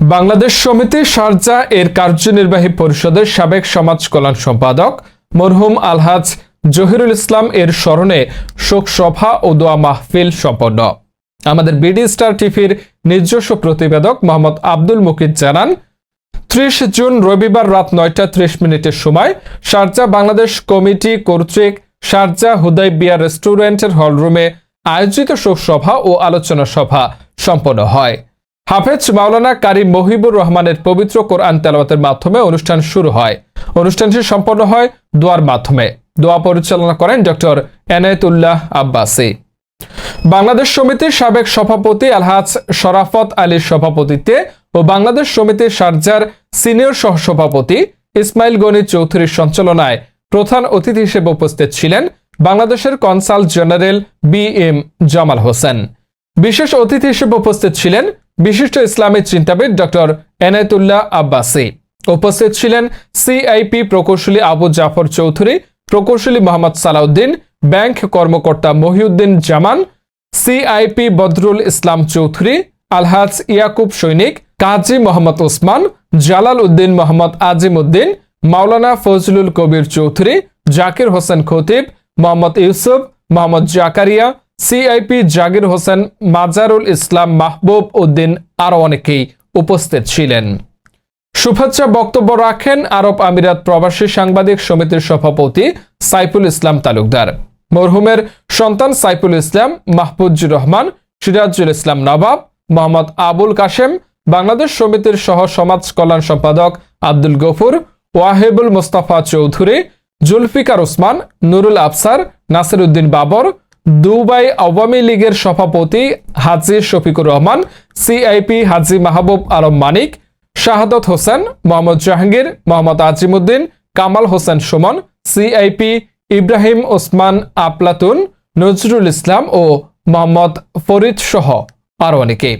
বাংলাদেশ সমিতি শারজা এর কার্যনির্বাহী পরিষদের সাবেক সমাজ কল্যাণ সম্পাদক মরহুম আলহাজ জহিরুল ইসলাম এর স্মরণে শোক সভা ও দোয়া মাহফিল সম্পন্ন। আমাদের বিডি স্টার টিভির নিজস্ব প্রতিবেদক মোহাম্মদ আব্দুল মুকিদ জানান, ত্রিশ জুন রবিবার রাত নয়টা ত্রিশ মিনিটের সময় শারজা বাংলাদেশ কমিটি কর্তৃক শারজা হুদাই বিয়ার রেস্টুরেন্টের হলরুমে আয়োজিত শোক সভা ও আলোচনা সভা সম্পন্ন হয়। হাফেজ মাওলানা কারি মহিবুর রহমানের পবিত্র কোরআন তেলাওয়াতের মাধ্যমে অনুষ্ঠান শুরু হয়। অনুষ্ঠানটি সম্পন্ন হয় দোয়ার মাধ্যমে। দোয়া পরিচালনা করেন ডক্টর এনায়েতুল্লাহ আব্বাসী। বাংলাদেশ সমিতির সাবেক সভাপতি আলহাজ শরাফত আলীর সভাপতিত্বে ও বাংলাদেশ সমিতির শারজার সিনিয়র সহসভাপতি ইসমাইল গনি চৌধুরীর সঞ্চালনায় প্রধান অতিথি হিসেবে উপস্থিত ছিলেন বাংলাদেশের consul general B M Jamal Hossain. বিশেষ অতিথি হিসেবে উপস্থিত ছিলেন বিশিষ্ট ইসলামী চিন্তাবিদ ডক্টর এনায়েতুল্লাহ আব্বাসি। উপস্থিত ছিলেন সিআইপি প্রকৌশলী আবু জাফর চৌধুরী, প্রকৌশলী মোহাম্মদ সালাউদ্দিন, ব্যাংক কর্মকর্তা মহিউদ্দিন জামান সিআইপি বদরুল ইসলাম চৌধুরী, আলহাজ ইয়াকুব সৈনিক, কাজী মোহাম্মদ ওসমান, জালাল উদ্দিন মোহাম্মদ আজিম উদ্দিন মাওলানা ফজলুল কবির চৌধুরী, জাকির হোসেন খতিব, মোহাম্মদ ইউসুফ, মোহাম্মদ জাকারিয়া সিআইপি জাগির হোসেন, মাজারুল ইসলাম মাহবুব উদ্দিন আরও অনেকেই উপস্থিত ছিলেন। শুভেচ্ছা বক্তব্য রাখেন আরব আমিরাত প্রবাসী সাংবাদিক সমিতির সভাপতি সাইফুল ইসলাম তালুকদার। মরহুমের সন্তান সাইফুল ইসলাম, মাহফুজুর রহমান, সিরাজুল ইসলাম নবাব, মোহাম্মদ আবুল কাশেম, বাংলাদেশ সমিতির সহ সমাজ কল্যাণ সম্পাদক আব্দুল গফুর, ওয়াহেবুল মোস্তাফা চৌধুরী, জুলফিকার ওসমান, নুরুল আফসার নাসির উদ্দিন বাবর দুবাই আওয়ামী লীগের সভাপতি হাজি শফিকুর রহমান সিআইপি হাজি মাহবুব আলম মানিক, শাহাদত হোসেন, মোহাম্মদ জাহাঙ্গীর, মোহাম্মদ আজিমুদ্দিন, কামাল হোসেন সুমন সিআইপি ইব্রাহিম ওসমান আপলাতুন, নজরুল ইসলাম ও মোহাম্মদ ফরিদ সহ আরও অনেকে।